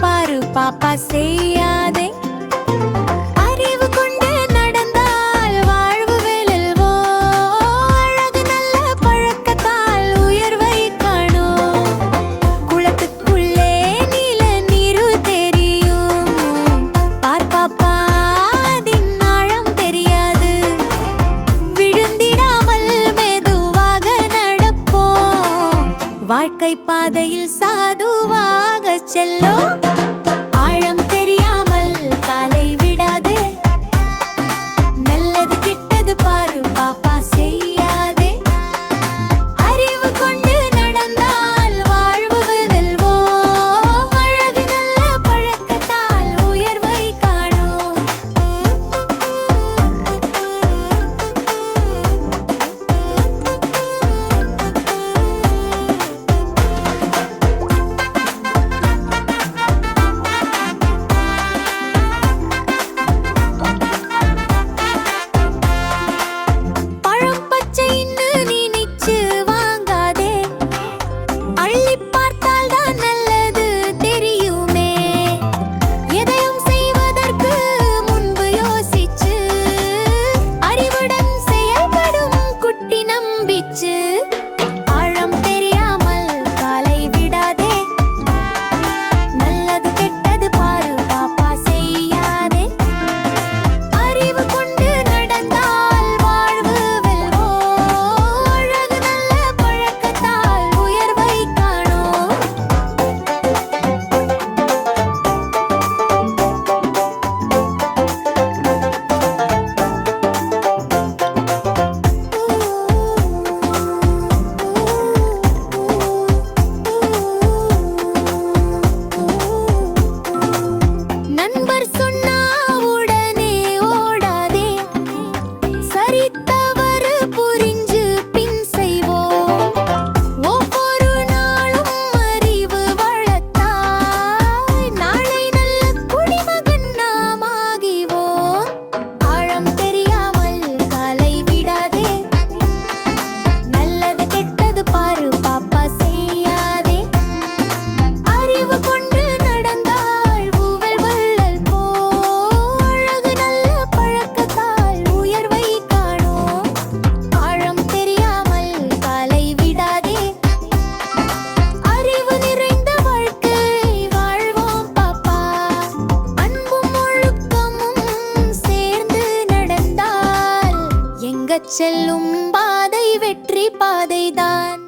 பாரு பாப்பா செய்யாதே. வாழ்க்கை பாதையில் சாதுவாக செல்லோ. persona. செல்லும் பாதை வெற்றி பாதைதான்.